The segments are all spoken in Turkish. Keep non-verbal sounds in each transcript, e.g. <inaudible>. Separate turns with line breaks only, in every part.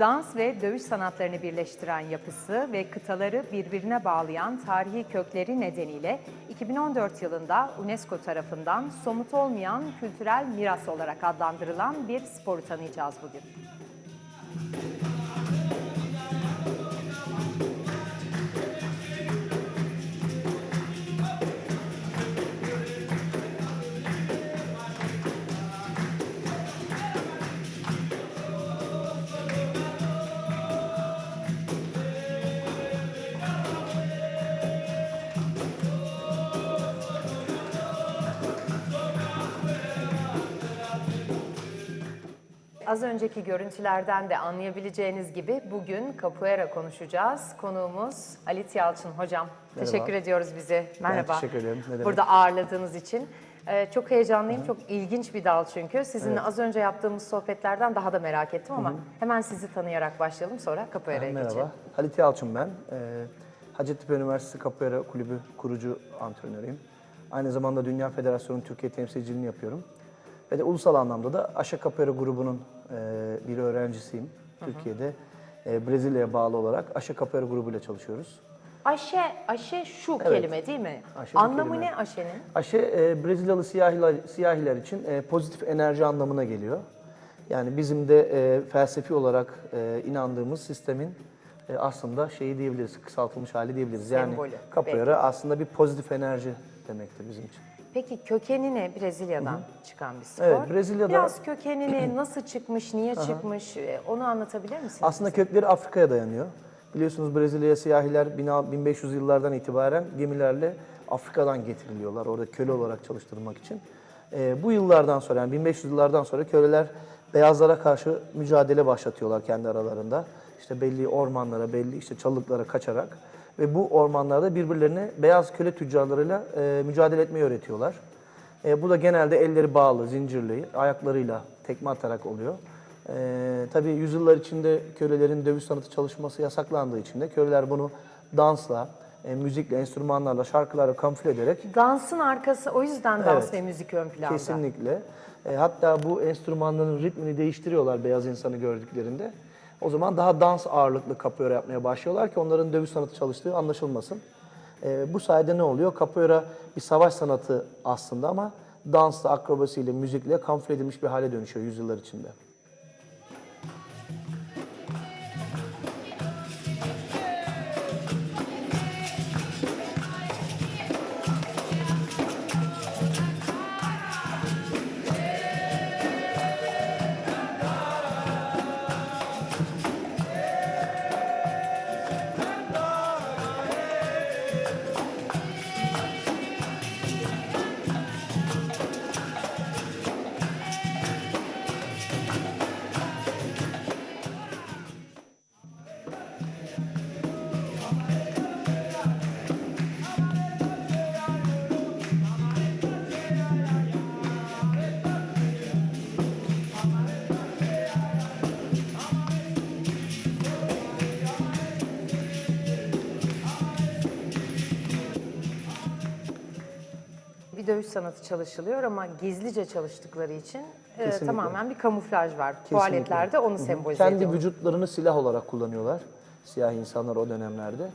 Dans ve dövüş sanatlarını birleştiren yapısı ve kıtaları birbirine bağlayan tarihi kökleri nedeniyle 2014 yılında UNESCO tarafından somut olmayan kültürel miras olarak adlandırılan bir sporu tanıyacağız bugün. Az önceki görüntülerden de anlayabileceğiniz gibi bugün Capoeira konuşacağız. Konuğumuz Halit Yalçın hocam.
Merhaba.
Teşekkür ediyoruz bizi. Merhaba.
teşekkür ederim. Ne demek.
Burada ağırladığınız için. Ee, çok heyecanlıyım. Çok ilginç bir dal çünkü. Sizinle az önce yaptığımız sohbetlerden daha da merak ettim ama hemen sizi tanıyarak başlayalım sonra Capoeira'ya geçelim.
Merhaba, Halit Yalçın ben. Ee, Hacettepe Üniversitesi Capoeira Kulübü kurucu antrenörüyüm. Aynı zamanda Dünya Federasyonu Türkiye temsilciliğini yapıyorum. Ve de ulusal anlamda da Aşa Capoeira grubunun e, bir öğrencisiyim. Türkiye'de e, Brezilya'ya bağlı olarak Aşa Capoeira grubuyla çalışıyoruz.
Aşe, aşe şu
Evet.
kelime değil mi?
Aşe
Anlamı
kelime.
ne aşenin?
Aşe e, Brezilyalı siyahiler, siyahiler için e, pozitif enerji anlamına geliyor. Yani bizim de e, felsefi olarak e, inandığımız sistemin e, aslında şeyi diyebiliriz, kısaltılmış hali diyebiliriz. Yani
Sembolü,
capoeira aslında bir pozitif enerji demektir bizim için.
Peki kökeni ne? Brezilya'dan çıkan bir spor.
Evet, Brezilya'da-
Biraz kökenini <clears throat> nasıl çıkmış, niye çıkmış e, onu anlatabilir misiniz?
Aslında kökleri Afrika'ya dayanıyor. Biliyorsunuz Brezilya'ya siyahiler 1500 yıllardan itibaren gemilerle Afrika'dan getiriliyorlar. Orada köle olarak çalıştırılmak için. Ee, bu yıllardan sonra yani 1500 yıllardan sonra köleler beyazlara karşı mücadele başlatıyorlar kendi aralarında. İşte belli ormanlara, belli işte çalılıklara kaçarak ve bu ormanlarda birbirlerine beyaz köle tüccarlarıyla e, mücadele etmeyi öğretiyorlar. E, bu da genelde elleri bağlı, zincirli, ayaklarıyla tekme atarak oluyor. Ee, tabii yüzyıllar içinde kölelerin dövüş sanatı çalışması yasaklandığı için de köleler bunu dansla, e, müzikle, enstrümanlarla, şarkılarla kamufle ederek
Dansın arkası o yüzden dans
Evet.
ve müzik ön planda.
kesinlikle e, hatta bu enstrümanların ritmini değiştiriyorlar beyaz insanı gördüklerinde. O zaman daha dans ağırlıklı capoeira yapmaya başlıyorlar ki onların dövüş sanatı çalıştığı anlaşılmasın. E, bu sayede ne oluyor? Capoeira bir savaş sanatı aslında ama dansla, akrobasiyle, müzikle kamufle edilmiş bir hale dönüşüyor yüzyıllar içinde.
Dövüş sanatı çalışılıyor ama gizlice çalıştıkları için e,
Kesinlikle.
tamamen bir kamuflaj var. Tuvaletlerde onu
Hı hı.
sembolize
Kendi
ediyor.
vücutlarını silah olarak kullanıyorlar siyah insanlar o dönemlerde.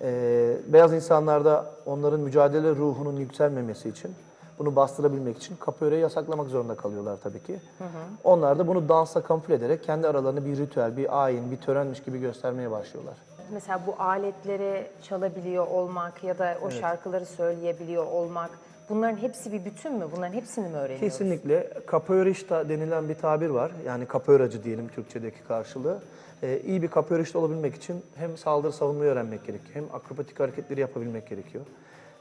Ee, beyaz insanlarda onların mücadele ruhunun yükselmemesi için, bunu bastırabilmek için capoeira'yı yasaklamak zorunda kalıyorlar tabii ki. Onlar da bunu dansla kamufle ederek kendi aralarını bir ritüel, bir ayin, bir törenmiş gibi göstermeye başlıyorlar.
Mesela bu aletleri çalabiliyor olmak ya da o şarkıları söyleyebiliyor olmak bunların hepsi bir bütün mü? Bunların hepsini mi öğreniyoruz?
Kesinlikle. Capoeirista denilen bir tabir var. Yani capoeiracı diyelim Türkçedeki karşılığı. Ee, iyi bir capoeirista olabilmek için hem saldırı savunmayı öğrenmek gerekiyor, hem akrobatik hareketleri yapabilmek gerekiyor.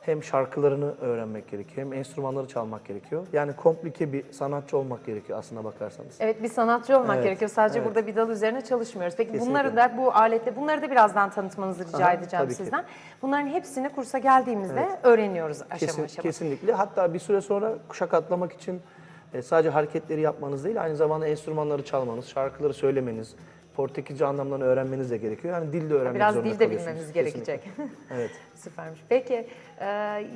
Hem şarkılarını öğrenmek gerekiyor, hem enstrümanları çalmak gerekiyor. Yani komplike bir sanatçı olmak gerekiyor aslına bakarsanız.
Evet bir sanatçı olmak
Evet,
gerekiyor. Sadece
evet.
burada bir dal üzerine çalışmıyoruz. Peki
Kesinlikle.
bunları da bu alette bunları da birazdan tanıtmanızı rica
Aha,
edeceğim
tabii ki.
sizden. Bunların hepsini kursa geldiğimizde öğreniyoruz aşama
Kesin-
aşama.
Kesinlikle. Hatta bir süre sonra kuşak atlamak için e, sadece hareketleri yapmanız değil, aynı zamanda enstrümanları çalmanız, şarkıları söylemeniz, Portekizce anlamlarını öğrenmeniz de gerekiyor. Yani dil de öğrenmek
Biraz
zorunda
dil de
Kesinlikle.
gerekecek.
Evet. <laughs>
Süpermiş. Peki e,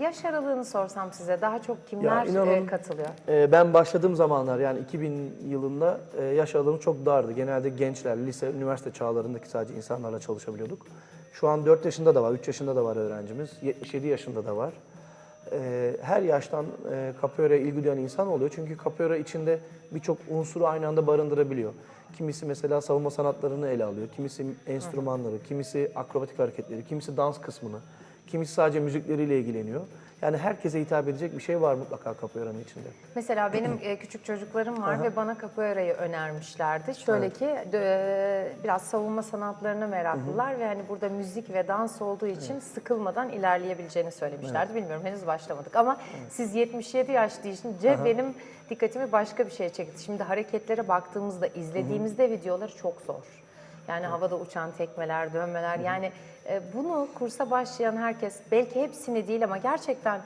yaş aralığını sorsam size daha çok kimler
inanın-
e, katılıyor?
Ee, ben başladığım zamanlar yani 2000 yılında e, yaş aralığım çok dardı. Genelde gençler, lise, üniversite çağlarındaki sadece insanlarla çalışabiliyorduk. Şu an 4 yaşında da var, 3 yaşında da var öğrencimiz, 77 yaşında da var. Her yaştan e, capoeira'ya ilgi duyan insan oluyor. Çünkü capoeira içinde birçok unsuru aynı anda barındırabiliyor. Kimisi mesela savunma sanatlarını ele alıyor, kimisi enstrümanları, kimisi akrobatik hareketleri, kimisi dans kısmını, kimisi sadece müzikleriyle ilgileniyor. Yani herkese hitap edecek bir şey var mutlaka capoeira'nın içinde.
Mesela benim e, küçük çocuklarım var ve bana capoeira'yı önermişlerdi. Şöyle ki e, biraz savunma sanatlarına meraklılar ve hani burada müzik ve dans olduğu için sıkılmadan ilerleyebileceğini söylemişlerdi. Bilmiyorum henüz başlamadık ama siz 77 yaş deyince benim dikkatimi başka bir şeye çekti. Şimdi hareketlere baktığımızda izlediğimizde videoları çok zor. Yani havada uçan tekmeler, dönmeler yani e, bunu kursa başlayan herkes belki hepsini değil ama gerçekten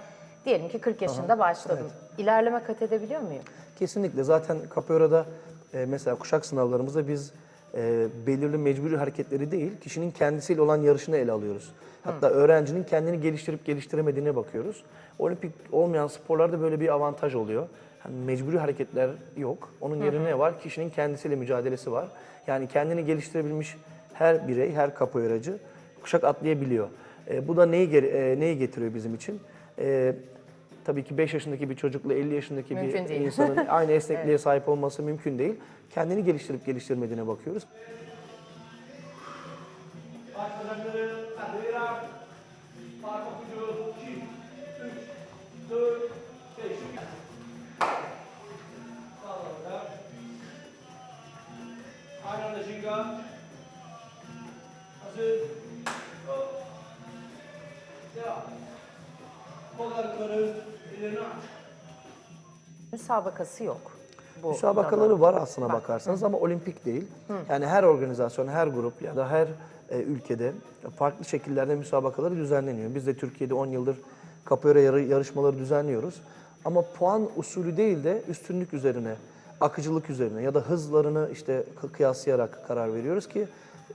diyelim ki 40 yaşında başladım. İlerleme kat edebiliyor muyum?
Kesinlikle. Zaten Capoeira'da e, mesela kuşak sınavlarımızda biz e, belirli mecburi hareketleri değil, kişinin kendisiyle olan yarışını ele alıyoruz. Hatta öğrencinin kendini geliştirip geliştiremediğine bakıyoruz. Olimpik olmayan sporlarda böyle bir avantaj oluyor. Hani mecburi hareketler yok. Onun yerine ne var? Kişinin kendisiyle mücadelesi var. Yani kendini geliştirebilmiş her birey, her capoeiracı kuşak atlayabiliyor. E, bu da neyi, e, neyi getiriyor bizim için? E, Tabii ki 5 yaşındaki bir çocukla 50 yaşındaki
Mümkün
bir
değil.
insanın aynı <laughs> esnekliğe sahip olması mümkün değil. Kendini geliştirip geliştirmediğine bakıyoruz.
Jinga. Hazır. Hop. Devam. Kolları yukarı, ellerini aç.
Müsabakası yok. Bu
Müsabakaları var aslına bakarsanız ama olimpik değil. Yani her organizasyon, her grup ya da her e, ülkede farklı şekillerde müsabakaları düzenleniyor. Biz de Türkiye'de 10 yıldır capoeira yarı- yarışmaları düzenliyoruz. Ama puan usulü değil de üstünlük üzerine, akıcılık üzerine ya da hızlarını işte kı- kıyaslayarak karar veriyoruz ki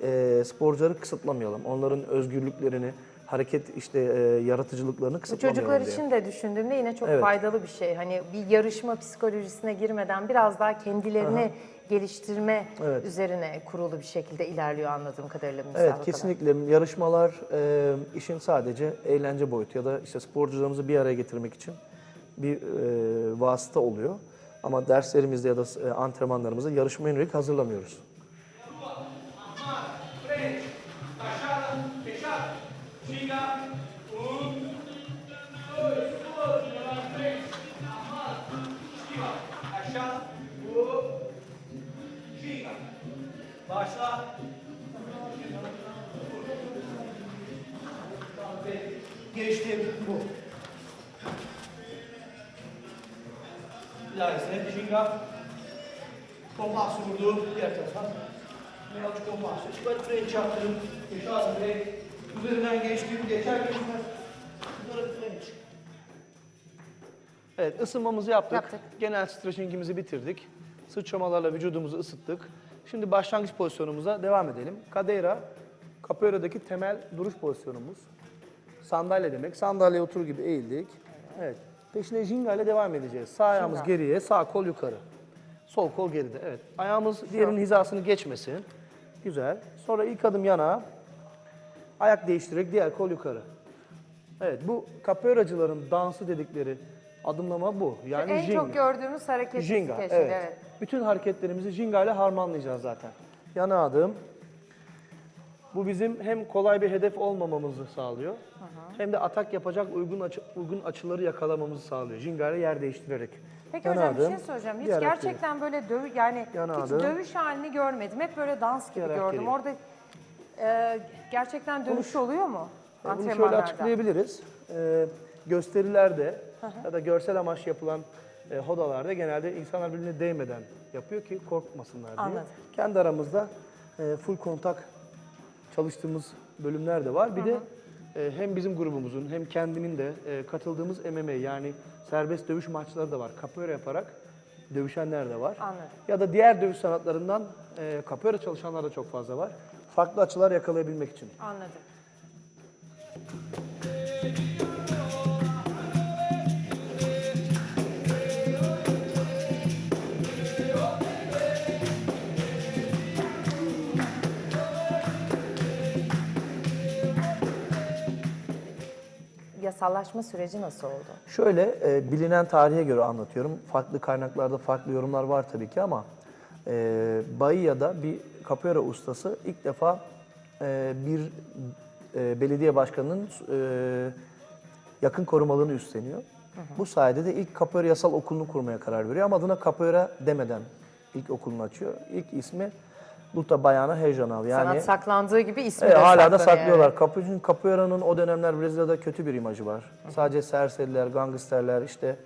e, sporcuları kısıtlamayalım. Onların özgürlüklerini, hareket işte e, yaratıcılıklarını
Bu
kısıtlamayalım
çocuklar
diye.
için de düşündüğümde yine çok
Evet.
faydalı bir şey. Hani bir yarışma psikolojisine girmeden biraz daha kendilerini geliştirme
Evet.
üzerine kurulu bir şekilde ilerliyor anladığım kadarıyla müsabakalar.
Evet kesinlikle yarışmalar e, işin sadece eğlence boyutu ya da işte sporcularımızı bir araya getirmek için bir e, vasıta oluyor. Ama derslerimizde ya da e, antrenmanlarımızda yarışma yönelik hazırlamıyoruz.
Ginga. Kompas vurdu. Diğer tarafa. Mevcut kompas. Çıkar frente yaptım. Fechado break. Üzerinden geçtim. Geçer geçmez. Bunları frente.
Evet ısınmamızı yaptık.
Yaptık.
Genel stretchingimizi bitirdik. Sıçramalarla vücudumuzu ısıttık. Şimdi başlangıç pozisyonumuza devam edelim. Cadeira, capoeira'daki temel duruş pozisyonumuz. Sandalye demek. Sandalyeye oturur gibi eğildik. Evet. Peşine jinga ile devam edeceğiz. Sağ ayağımız
Jinga.
geriye, sağ kol yukarı. Sol kol geride. Evet. Ayağımız diğerinin hizasını geçmesin. Güzel. Sonra ilk adım yana. Ayak değiştirerek diğer kol yukarı. Evet bu capoeiracıların dansı dedikleri adımlama bu. Yani
en
jinga.
çok gördüğümüz hareket
Jinga, evet.
evet.
Bütün hareketlerimizi jinga ile harmanlayacağız zaten. Yana adım. Bu bizim hem kolay bir hedef olmamamızı sağlıyor. Hem de atak yapacak uygun açı- uygun açıları yakalamamızı sağlıyor. Jinga ile yer değiştirerek.
Peki
Yana
hocam bir
adım,
şey soracağım. Hiç
diğer ayak
gerçekten böyle dövü yani
Yana
hiç
adım.
dövüş halini görmedim. Hep böyle dans gibi
Diğer
gördüm.
geriye.
Orada e, gerçekten dövüş oluyor mu?
E, Bunu şöyle
Antrenmanlarda.
açıklayabiliriz. Ee, gösterilerde ya da görsel amaç yapılan e, hodalarda genelde insanlar birbirine değmeden yapıyor ki korkmasınlar diye.
Anladım.
Kendi aramızda e, full kontak çalıştığımız bölümler de var. Bir de e, hem bizim grubumuzun hem kendimin de e, katıldığımız MMA yani serbest dövüş maçları da var. Capoeira yaparak dövüşenler de var.
Anladım.
Ya da diğer dövüş sanatlarından e, capoeira çalışanlar da çok fazla var. Farklı açılar yakalayabilmek için.
Anladım. Yasallaşma süreci nasıl oldu?
Şöyle e, bilinen tarihe göre anlatıyorum. Farklı kaynaklarda farklı yorumlar var tabii ki ama e, Bahia'da bir capoeira ustası ilk defa e, bir e, belediye başkanının e, yakın korumalığını üstleniyor. Bu sayede de ilk capoeira yasal okulunu kurmaya karar veriyor ama adına capoeira demeden ilk okulunu açıyor. İlk ismi Luta Bayana Hejanav yani
Sanat saklandığı gibi ismi
Evet,
de
hala da saklıyorlar.
evet.
Capo- çünkü Capoeira'nın o dönemler Brezilya'da kötü bir imajı var. Sadece serseriler, gangsterler işte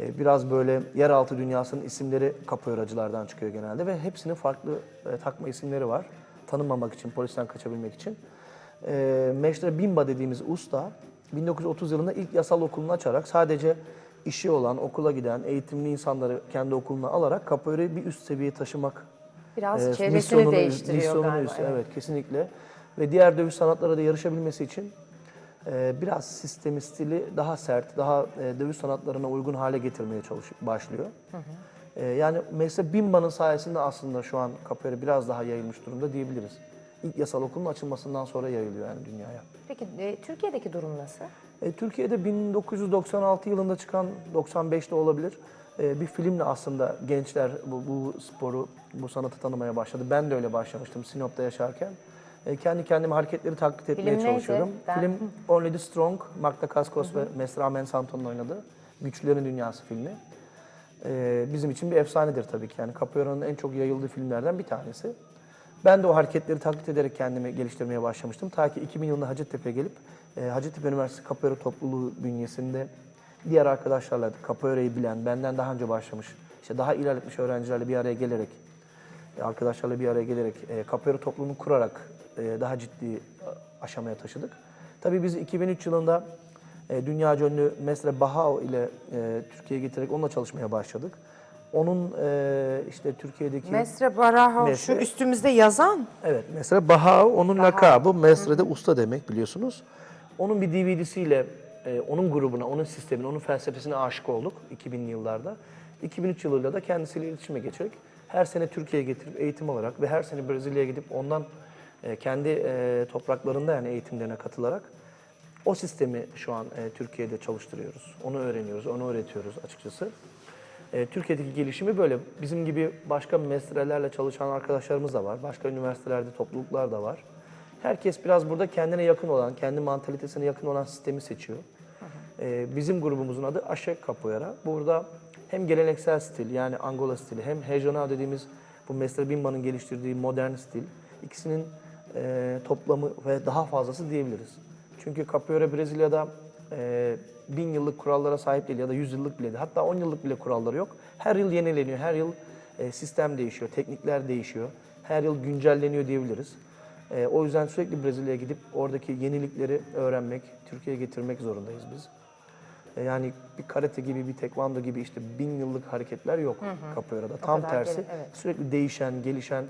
e, biraz böyle yeraltı dünyasının isimleri capoeiracılardan çıkıyor genelde ve hepsinin farklı e, takma isimleri var. Tanınmamak için, polisten kaçabilmek için. E, Meşre Bimba dediğimiz usta 1930 yılında ilk yasal okulunu açarak sadece işi olan, okula giden, eğitimli insanları kendi okuluna alarak capoeira'yı bir üst seviyeye taşımak
Biraz
e,
çevresini
misyonunu-
değiştiriyor
misyonunu
galiba. evet.
evet. kesinlikle. Ve diğer dövüş sanatlara da yarışabilmesi için e, biraz sistemi, stili daha sert, daha e, dövüş sanatlarına uygun hale getirmeye çalışıyor, başlıyor. E, yani mesela Bimba'nın sayesinde aslında şu an capoeira biraz daha yayılmış durumda diyebiliriz. İlk yasal okulun açılmasından sonra yayılıyor yani dünyaya.
Peki e, Türkiye'deki durum nasıl?
E, Türkiye'de 1996 yılında çıkan, 95'te olabilir, e, bir filmle aslında gençler bu, bu sporu, bu sanatı tanımaya başladı. Ben de öyle başlamıştım Sinop'ta yaşarken. E, kendi kendime hareketleri taklit etmeye
Film neydi?
çalışıyordum.
Ben-
Film Only the Strong, Magda Kaskos ve Mesra Mensanto'nun oynadığı Güçlülerin Dünyası filmi. E, bizim için bir efsanedir tabii ki. Yani Capoeira'nın en çok yayıldığı filmlerden bir tanesi. Ben de o hareketleri taklit ederek kendimi geliştirmeye başlamıştım. Ta ki 2000 yılında Hacettepe'ye gelip e, Hacettepe Üniversitesi Capoeira topluluğu bünyesinde diğer arkadaşlarla Capoeira'yı bilen, benden daha önce başlamış, işte daha ilerletmiş öğrencilerle bir araya gelerek, e, arkadaşlarla bir araya gelerek e, Capoeira topluluğunu kurarak e, daha ciddi aşamaya taşıdık. Tabii biz 2003 yılında e, dünyaca ünlü Mestre Bahao ile e, Türkiye'ye getirerek onunla çalışmaya başladık. Onun e, işte Türkiye'deki...
Mestre Baraho
Mestre-
şu üstümüzde yazan
Evet mesela Baha onun lakabı. Mesre de usta demek biliyorsunuz. Onun bir DVD'siyle e, onun grubuna, onun sistemine, onun felsefesine aşık olduk 2000'li yıllarda. 2003 yılıyla da kendisiyle iletişime geçerek her sene Türkiye'ye getirip eğitim alarak ve her sene Brezilya'ya gidip ondan e, kendi e, topraklarında yani eğitimlerine katılarak o sistemi şu an e, Türkiye'de çalıştırıyoruz. Onu öğreniyoruz, onu öğretiyoruz açıkçası. E, Türkiye'deki gelişimi böyle. Bizim gibi başka meslelerle çalışan arkadaşlarımız da var. Başka üniversitelerde topluluklar da var. Herkes biraz burada kendine yakın olan, kendi mantalitesine yakın olan sistemi seçiyor. E, bizim grubumuzun adı Aşek Capoeira. Burada hem geleneksel stil yani Angola stili hem Regional dediğimiz bu Mestre Bimba'nın geliştirdiği modern stil ikisinin e, toplamı ve daha fazlası diyebiliriz. Çünkü Capoeira Brezilya'da e, bin yıllık kurallara sahip değil ya da yüz yıllık bile değil. Hatta on yıllık bile kuralları yok. Her yıl yenileniyor, her yıl e, sistem değişiyor, teknikler değişiyor. Her yıl güncelleniyor diyebiliriz. E, o yüzden sürekli Brezilya'ya gidip oradaki yenilikleri öğrenmek, Türkiye'ye getirmek zorundayız biz. E, yani bir karate gibi, bir tekvando gibi işte bin yıllık hareketler yok Capoeira'da. Tam tersi
gele- evet.
sürekli değişen, gelişen,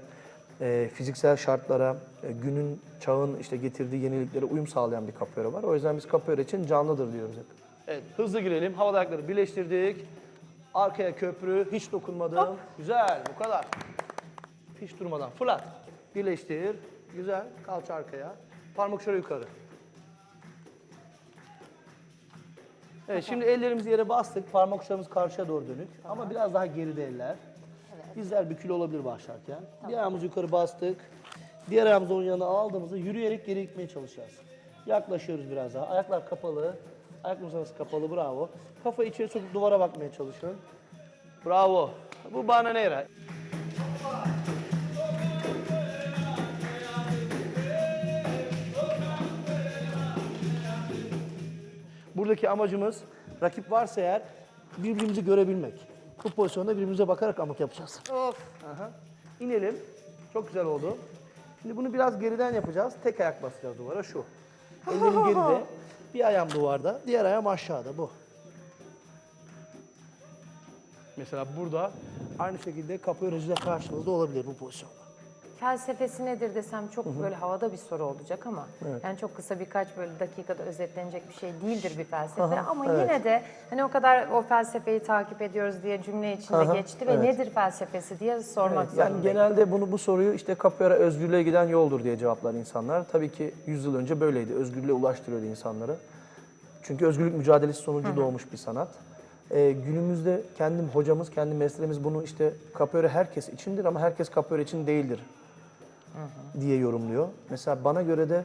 e, fiziksel şartlara, e, günün, çağın işte getirdiği yeniliklere uyum sağlayan bir capoeira var. O yüzden biz capoeira için canlıdır diyoruz hep. Evet, hızlı girelim. Havada ayakları birleştirdik. Arkaya köprü, hiç dokunmadım. Güzel, bu kadar. Hiç durmadan. Fırlat. Birleştir. Güzel. Kalça arkaya. Parmak şöyle yukarı. Evet, şimdi ellerimizi yere bastık. Parmak uçlarımız karşıya doğru dönük. Ama biraz daha geride eller. Dizler bükülü olabilir başlarken. Bir ayağımızı yukarı bastık. Diğer ayağımızı onun yanına aldığımızda yürüyerek geri gitmeye çalışacağız. Yaklaşıyoruz biraz daha. Ayaklar kapalı. Ayak arası kapalı. Bravo. Kafa içeri sokup duvara bakmaya çalışın. Bravo. Bu bananera. Buradaki amacımız rakip varsa eğer birbirimizi görebilmek. Bu pozisyonda birbirimize bakarak amok yapacağız.
Of.
Aha. İnelim. Çok güzel oldu. Şimdi bunu biraz geriden yapacağız. Tek ayak basacağız duvara şu. Ellerim <laughs> geride. Bir ayağım duvarda, diğer ayağım aşağıda bu.
Mesela burada aynı şekilde kapoeiracı da karşımızda olabilir bu pozisyonda.
Felsefesi nedir desem çok böyle havada bir soru olacak ama yani çok kısa birkaç böyle dakikada özetlenecek bir şey değildir bir felsefe
Aha,
ama
evet.
yine de hani o kadar o felsefeyi takip ediyoruz diye cümle içinde
Aha,
geçti ve
evet.
nedir felsefesi diye sormak
Evet, yani
zorundayım.
genelde bunu bu soruyu işte capoeira özgürlüğe giden yoldur diye cevaplar insanlar. Tabii ki 100 yıl önce böyleydi. Özgürlüğe ulaştırıyordu insanları. Çünkü özgürlük mücadelesi sonucu doğmuş bir sanat. Ee, günümüzde kendim hocamız, kendi mesleğimiz bunu işte capoeira herkes içindir ama herkes capoeira için değildir diye yorumluyor. Mesela bana göre de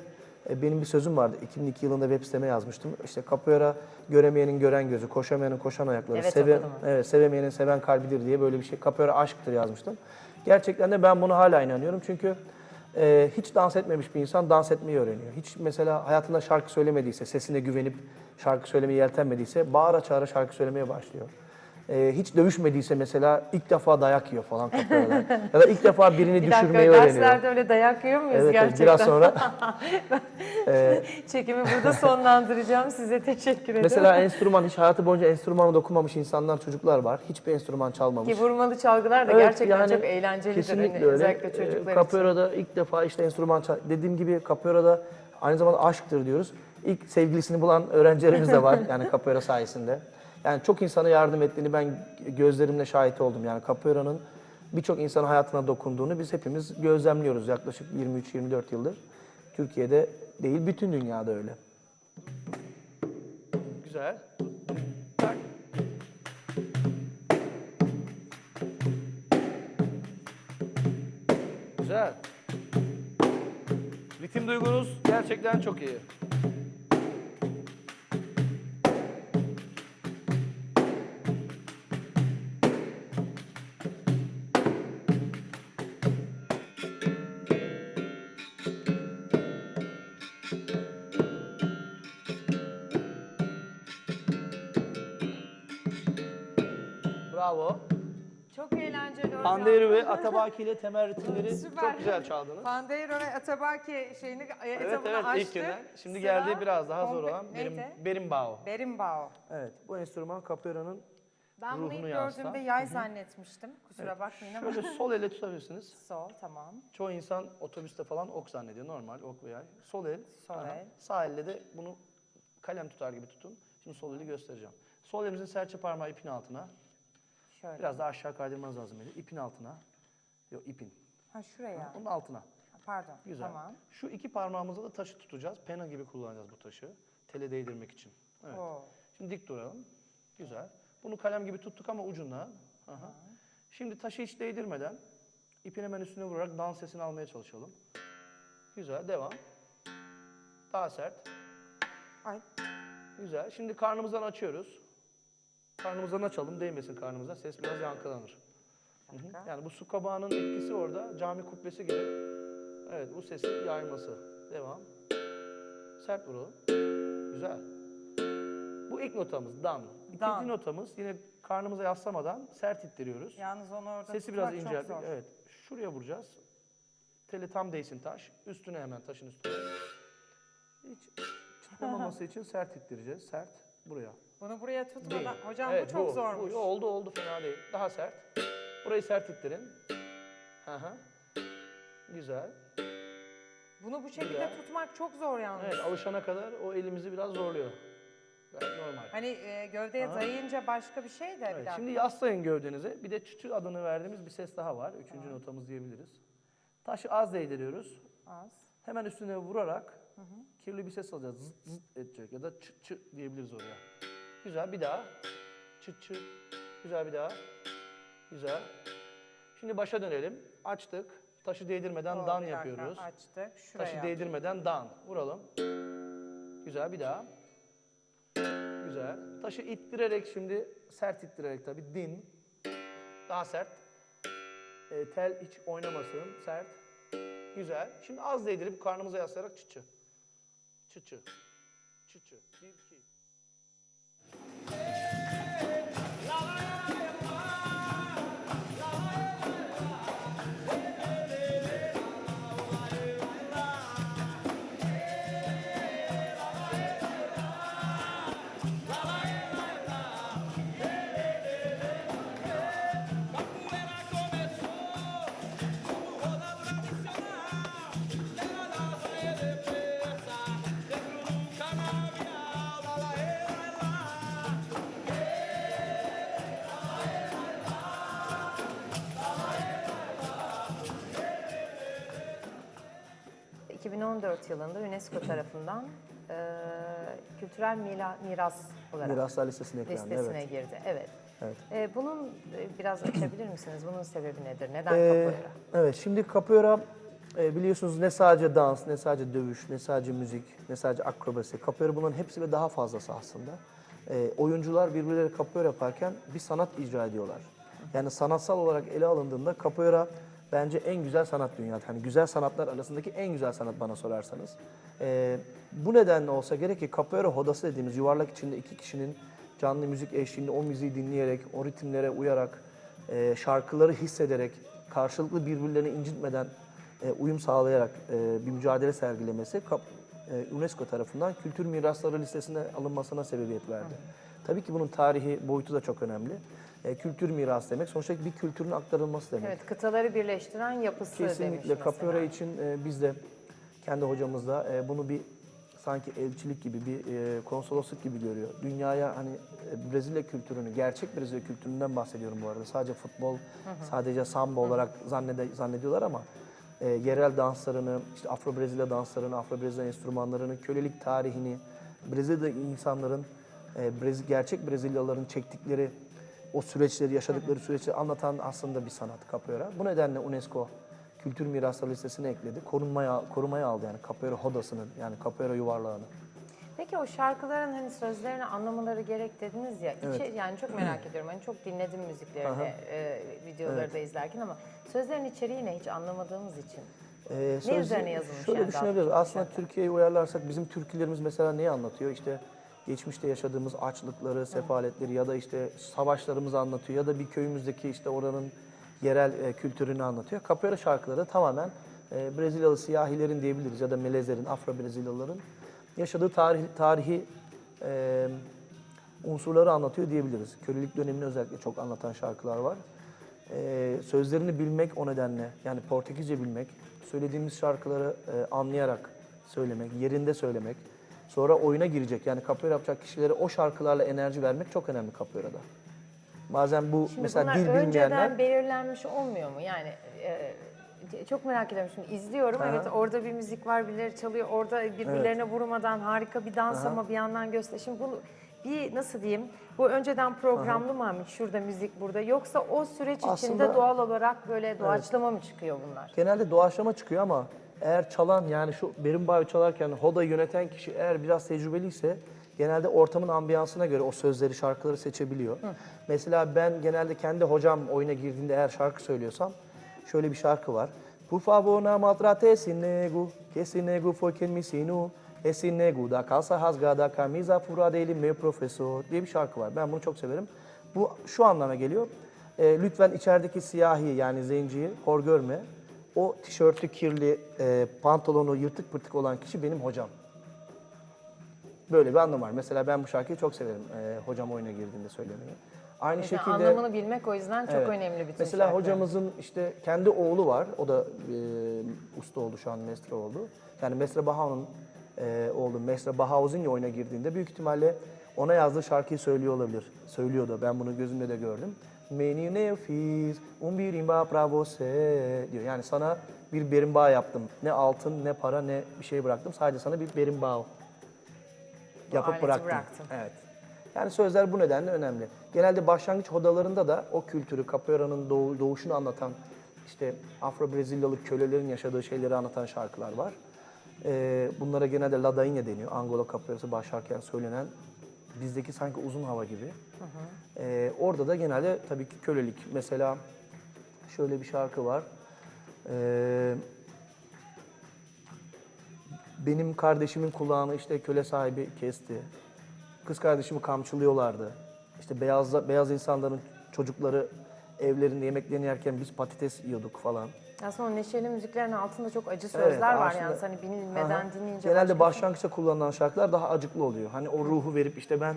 e, benim bir sözüm vardı. 2002 yılında web siteme yazmıştım. İşte capoeira göremeyenin gören gözü, koşamayanın koşan ayakları,
Evet,
seve,
okudum.
evet, sevemeyenin seven kalbidir diye böyle bir şey. Capoeira aşktır yazmıştım. Gerçekten de ben bunu hala inanıyorum. Çünkü e, hiç dans etmemiş bir insan dans etmeyi öğreniyor. Hiç mesela hayatında şarkı söylemediyse, sesine güvenip şarkı söylemeye yeltenmediyse bağıra çağıra şarkı söylemeye başlıyor. E, hiç dövüşmediyse mesela ilk defa dayak yiyor falan capoeira'dan. <laughs> ya da ilk defa birini
Bir dakika
düşürmeyi öğreniyor.
derslerde öyle dayak yiyor muyuz
Evet, evet,
gerçekten?
biraz sonra <laughs>
Çekimi burada sonlandıracağım. Size teşekkür ederim.
mesela enstrüman hiç hayatı boyunca enstrümana dokunmamış insanlar, çocuklar var. Hiçbir enstrüman çalmamış.
Ki vurmalı çalgılar da
Evet,
gerçekten
yani
çok eğlencelidir.
Kesinlikle
hani,
öyle.
Özellikle
Ee,
çocuklar için.
Capoeira'da ilk defa işte enstrüman çal... Dediğim gibi Capoeira'da aynı zamanda aşktır diyoruz. İlk sevgilisini bulan öğrencilerimiz de var <laughs> yani Capoeira sayesinde. Yani çok insana yardım ettiğini ben gözlerimle şahit oldum. Yani Capoeira'nın birçok insanın hayatına dokunduğunu biz hepimiz gözlemliyoruz yaklaşık 23-24 yıldır. Türkiye'de değil, bütün dünyada öyle. Güzel. Güzel. Ritim duygunuz gerçekten çok iyi. Bravo.
Çok eğlenceli hocam.
Pandeyru ve Atabaki ile temel ritimleri <laughs>
Süper.
çok güzel çaldınız.
Pandeyro ve Atabaki şeyini e,
Evet
etabını
evet ilk günden. Şimdi
Sıra
geldiği biraz daha zor
komple-
olan benim
neydi?
berimbau.
Berimbau.
Evet bu enstrüman capoeira'nın
Ben bunu ilk
Ruhunu yansıtan.
gördüğümde yay zannetmiştim. Kusura bakmayın ama.
şöyle sol elle tutabilirsiniz. <laughs>
Sol tamam.
Çoğu insan otobüste falan ok zannediyor normal ok veya sol el.
Sol
Aha.
el.
Sağ elle de bunu kalem tutar gibi tutun. Şimdi sol eli göstereceğim. Sol elimizin serçe parmağı ipin altına.
Şöyle.
Biraz daha aşağı kaydırmanız lazım eli. İpin altına. Yok ipin.
Ha şuraya.
Onun altına.
Pardon.
Güzel.
Tamam.
Şu iki parmağımızla da taşı tutacağız. Pena gibi kullanacağız bu taşı. Tele değdirmek için. Evet.
Oo.
Şimdi dik duralım. Güzel. Bunu kalem gibi tuttuk ama ucuna. Aha. Şimdi taşı hiç değdirmeden ipin hemen üstüne vurarak dans sesini almaya çalışalım. Güzel. Devam. Daha sert.
Ay.
Güzel. Şimdi karnımızdan açıyoruz. Karnımızdan açalım. Değmesin karnımıza. Ses biraz yankılanır. Hı hı. Yani bu su kabağının etkisi orada. Cami kubbesi gibi. Evet bu sesin yayması. Devam. Sert vuralım. Güzel. Bu ilk notamız dan. İkinci
Dan.
notamız yine karnımıza yaslamadan sert ittiriyoruz.
Yalnız onu orada
Sesi
tutmak
biraz
çok
incelttik.
zor.
Evet. Şuraya vuracağız. Teli tam değsin taş. Üstüne hemen taşın üstüne. Hiç <laughs> çıtlamaması için sert ittireceğiz. Sert. Buraya.
Bunu buraya tutmadan.
Değil.
Hocam
Evet,
bu çok zormuş.
Bu, oldu oldu fena değil. Daha sert. Burayı sert ittirin. Hı. Güzel.
Bunu bu şekilde
Güzel.
tutmak çok zor yalnız.
Evet alışana kadar o elimizi biraz zorluyor. Normal.
Hani e, gövdeye
Aha.
dayayınca başka bir şey de
Evet,
dakika.
şimdi yaslayın gövdenize. Bir de çüçü adını verdiğimiz bir ses daha var. Üçüncü notamız diyebiliriz. Taşı az değdiriyoruz.
Az.
Hemen üstüne vurarak kirli bir ses alacağız. Zıt zıt edecek ya da çıt çıt diyebiliriz oraya. Güzel bir daha. Çıt çıt. Güzel bir daha. Güzel. Şimdi başa dönelim. Açtık. Taşı değdirmeden dan
bir dakika,
yapıyoruz.
Açtık. Şuraya.
Taşı değdirmeden dan. Vuralım. Güzel bir daha. Güzel. Taşı ittirerek şimdi sert ittirerek tabii din. Daha sert. E, tel hiç oynamasın. Sert. Güzel. Şimdi az değdirip karnımıza yaslayarak çıçı. Çıçı. Çıçı. Bir, iki.
2014 yılında UNESCO tarafından e, kültürel mila- miras olarak
Miraslar listesine eklendi.
listesine
Evet.
girdi. Evet.
Evet.
E, bunun e, biraz <clears throat> açabilir misiniz? Bunun sebebi nedir? Neden
Ee,
capoeira?
evet, şimdi capoeira e, biliyorsunuz ne sadece dans, ne sadece dövüş, ne sadece müzik, ne sadece akrobasi. Capoeira bunların hepsi ve daha fazlası aslında. E, oyuncular birbirleri capoeira yaparken bir sanat icra ediyorlar. Yani sanatsal olarak ele alındığında capoeira bence en güzel sanat dünyada. Hani güzel sanatlar arasındaki en güzel sanat bana sorarsanız. E, bu nedenle olsa gerek ki capoeira hodası dediğimiz yuvarlak içinde iki kişinin canlı müzik eşliğinde o müziği dinleyerek, o ritimlere uyarak, e, şarkıları hissederek, karşılıklı birbirlerini incitmeden e, uyum sağlayarak e, bir mücadele sergilemesi e, UNESCO tarafından kültür mirasları listesine alınmasına sebebiyet verdi. Tabii ki bunun tarihi boyutu da çok önemli. E, kültür miras demek sonuçta bir kültürün aktarılması demek.
Evet, kıtaları birleştiren yapısı
Kesinlikle. Capoeira için e, biz de kendi hocamızla e, bunu bir sanki elçilik gibi bir e, konsolosluk gibi görüyor. Dünyaya hani e, Brezilya kültürünü, gerçek Brezilya kültüründen bahsediyorum bu arada. Sadece futbol, sadece samba olarak zannede, zannediyorlar ama e, yerel danslarını, işte Afro Brezilya danslarını, Afro Brezilya enstrümanlarını, kölelik tarihini, Brezilya insanların, e, Brez, gerçek Brezilyalıların çektikleri o süreçleri, yaşadıkları süreçleri anlatan aslında bir sanat capoeira. Bu nedenle UNESCO Kültür Mirasları listesine ekledi. Korunmaya, korumaya aldı yani capoeira hodasının yani capoeira yuvarlağını.
Peki o şarkıların hani sözlerini anlamaları gerek dediniz ya. içi- yani çok merak <clears throat> ediyorum. Hani çok dinledim müziklerini, e, videoları da izlerken ama sözlerin içeriği ne hiç anlamadığımız için.
Ee,
Ne üzerine yazılmış
Şöyle
yani
düşünebiliriz. Aslında Türkiye'yi uyarlarsak bizim türkülerimiz mesela neyi anlatıyor? İşte geçmişte yaşadığımız açlıkları, sefaletleri ya da işte savaşlarımızı anlatıyor ya da bir köyümüzdeki işte oranın yerel e, kültürünü anlatıyor. Capoeira şarkıları tamamen e, Brezilyalı siyahilerin diyebiliriz ya da Melezlerin, Afro Brezilyalıların yaşadığı tarih, tarihi e, unsurları anlatıyor diyebiliriz. Kölelik dönemini özellikle çok anlatan şarkılar var. Ee, sözlerini bilmek o nedenle yani Portekizce bilmek, söylediğimiz şarkıları e, anlayarak söylemek, yerinde söylemek, sonra oyuna girecek yani capoeira yapacak kişilere o şarkılarla enerji vermek çok önemli capoeira'da. Bazen bu
Şimdi
mesela dil
önceden
bilmeyenler
belirlenmiş olmuyor mu? Yani e, çok merak ediyorum şimdi izliyorum.
Aha.
Evet orada bir müzik var, birileri çalıyor. Orada birbirlerine vurmadan harika bir dans ama bir yandan göster. Şimdi bunu bir nasıl diyeyim? Bu önceden programlı mı Hamit? Şurada müzik burada. Yoksa o süreç içinde
Aslında-
doğal olarak böyle doğaçlama mı çıkıyor bunlar?
genelde doğaçlama çıkıyor ama eğer çalan yani şu berimbau çalarken Hoda'yı yöneten kişi eğer biraz tecrübeliyse genelde ortamın ambiyansına göre o sözleri, şarkıları seçebiliyor. Mesela ben genelde kendi hocam oyuna girdiğinde eğer şarkı söylüyorsam şöyle bir şarkı var. Por favor, não maltrate esse nego, que esse nego foi quem me ensinou. Esse nego da calça rasgada, camisa furada, ele meu professor diye bir şarkı var. Ben bunu çok severim. Bu şu anlama geliyor. E, lütfen içerideki siyahi yani zenciyi hor görme. O tişörtü kirli, e, pantolonu yırtık pırtık olan kişi benim hocam. Böyle bir anlam var. Mesela ben bu şarkıyı çok severim e, hocam oyuna girdiğinde söylemeyi. Aynı
Mesela
şekilde...
anlamını bilmek o yüzden çok
Evet.
önemli bütün
Mesela
şarkılar.
hocamızın işte kendi oğlu var. O da e, usta oldu şu an mestre oldu. Yani Mestre Bahau'nun e, oğlu Mestre Bahauzinho oyuna girdiğinde büyük ihtimalle ona yazdığı şarkıyı söylüyor olabilir. Söylüyordu. Ben bunu gözümle de gördüm. Menino eu fiz um birimba pra você diyor. Yani sana bir berimba yaptım. Ne altın, ne para, ne bir şey bıraktım. Sadece sana bir berimbau yapıp bıraktım.
bıraktım.
Evet. Yani sözler bu nedenle önemli. Genelde başlangıç hodalarında da o kültürü, capoeira'nın doğu- doğuşunu anlatan, işte Afro Brezilyalı kölelerin yaşadığı şeyleri anlatan şarkılar var. Ee, bunlara genelde ladainha deniyor. Angola capoeirası başlarken söylenen bizdeki sanki uzun hava gibi. Ee, orada da genelde tabii ki kölelik. Mesela şöyle bir şarkı var. Ee, benim kardeşimin kulağını işte köle sahibi kesti. Kız kardeşimi kamçılıyorlardı. İşte beyaz beyaz insanların çocukları evlerinde yemeklerini yerken biz patates yiyorduk falan.
Aslında o neşeli müziklerin altında çok acı
Evet,
sözler var
aslında-
yani hani bilinmeden
Aha.
dinleyince
Genelde
başka-
başlangıçta kullanılan şarkılar daha acıklı oluyor. Hani o ruhu verip işte ben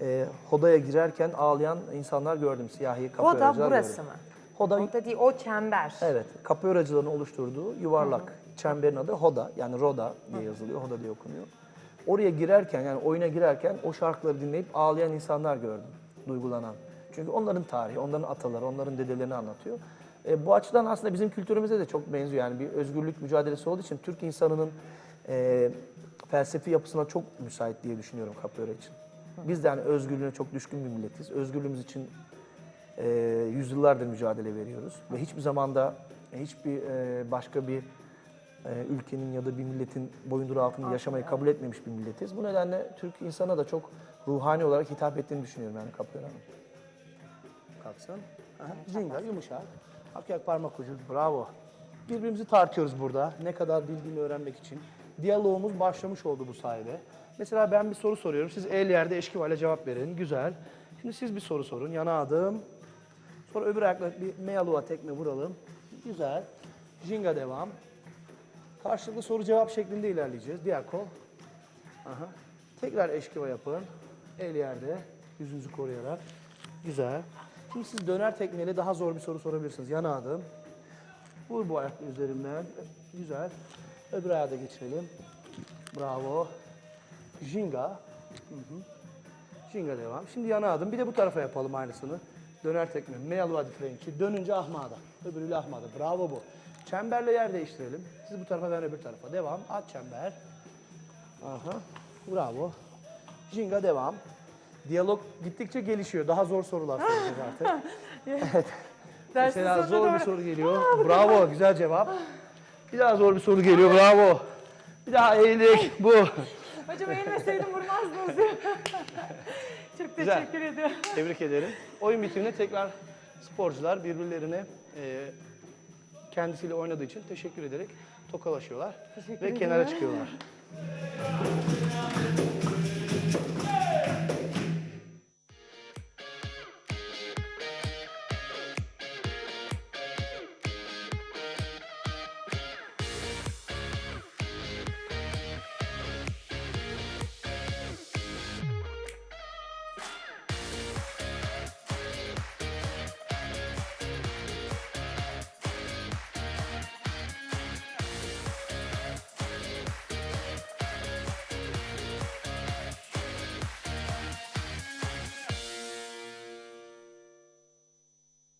e, Hoda'ya girerken ağlayan insanlar gördüm. Siyahi
Hoda
capoeiracılar
burası
gördüm.
mı?
Hoda,
Hoda değil o çember.
evet, capoeiracıların oluşturduğu yuvarlak çemberin adı Hoda. Yani Roda diye yazılıyor, Hoda diye okunuyor. Oraya girerken yani oyuna girerken o şarkıları dinleyip ağlayan insanlar gördüm, duygulanan. Çünkü onların tarihi, onların ataları, onların dedelerini anlatıyor. E, bu açıdan aslında bizim kültürümüze de çok benziyor. Yani bir özgürlük mücadelesi olduğu için Türk insanının e, felsefi yapısına çok müsait diye düşünüyorum capoeira için. Biz de hani özgürlüğüne çok düşkün bir milletiz. Özgürlüğümüz için e, yüzyıllardır mücadele veriyoruz. Ve hiçbir zamanda e, hiçbir e, başka bir e, ülkenin ya da bir milletin boyunduruğu altında yaşamayı kabul etmemiş bir milletiz. Bu nedenle Türk insana da çok ruhani olarak hitap ettiğini düşünüyorum yani capoeira'nın. Kalksın. Aha, Zinga, yumuşak. Akyak parmak ucu, bravo. Birbirimizi tartıyoruz burada. Ne kadar bildiğini öğrenmek için. Diyalogumuz başlamış oldu bu sayede. Mesela ben bir soru soruyorum. Siz el yerde eşkivayla cevap verin. Güzel. Şimdi siz bir soru sorun. Yana adım. Sonra öbür ayakla bir meyaluğa tekme vuralım. Güzel. Jinga devam. Karşılıklı soru cevap şeklinde ilerleyeceğiz. Diğer kol. Aha. Tekrar eşkiva yapın. El yerde. Yüzünüzü koruyarak. Güzel. Şimdi siz döner tekmeyle daha zor bir soru sorabilirsiniz. Yana adım. Vur bu ayakla üzerinden. Güzel. Öbür ayağa da geçirelim. Bravo. Jinga. Hı hı. Jinga devam. Şimdi yana adım. Bir de bu tarafa yapalım aynısını. Döner tekme. Meyalvadi Frenki. Dönünce ahmada. Öbürüyle ahmada. Bravo bu. Çemberle yer değiştirelim. Siz bu tarafa ben öbür tarafa. Devam. At çember. Aha. Bravo. Jinga devam. Diyalog gittikçe gelişiyor. Daha zor sorular soracağız artık. <laughs>
Dersin
Mesela zor bir soru geliyor. Bravo, güzel cevap. Bir daha zor bir soru geliyor. Bravo. Bir daha eğilik. Bu.
Hocam eğilmeseydim vurmazdınız? <laughs> Çok
Güzel.
teşekkür ediyorum.
Tebrik ederim. Oyun bitiminde tekrar sporcular birbirlerine e, kendisiyle oynadığı için teşekkür ederek tokalaşıyorlar ve kenara çıkıyorlar.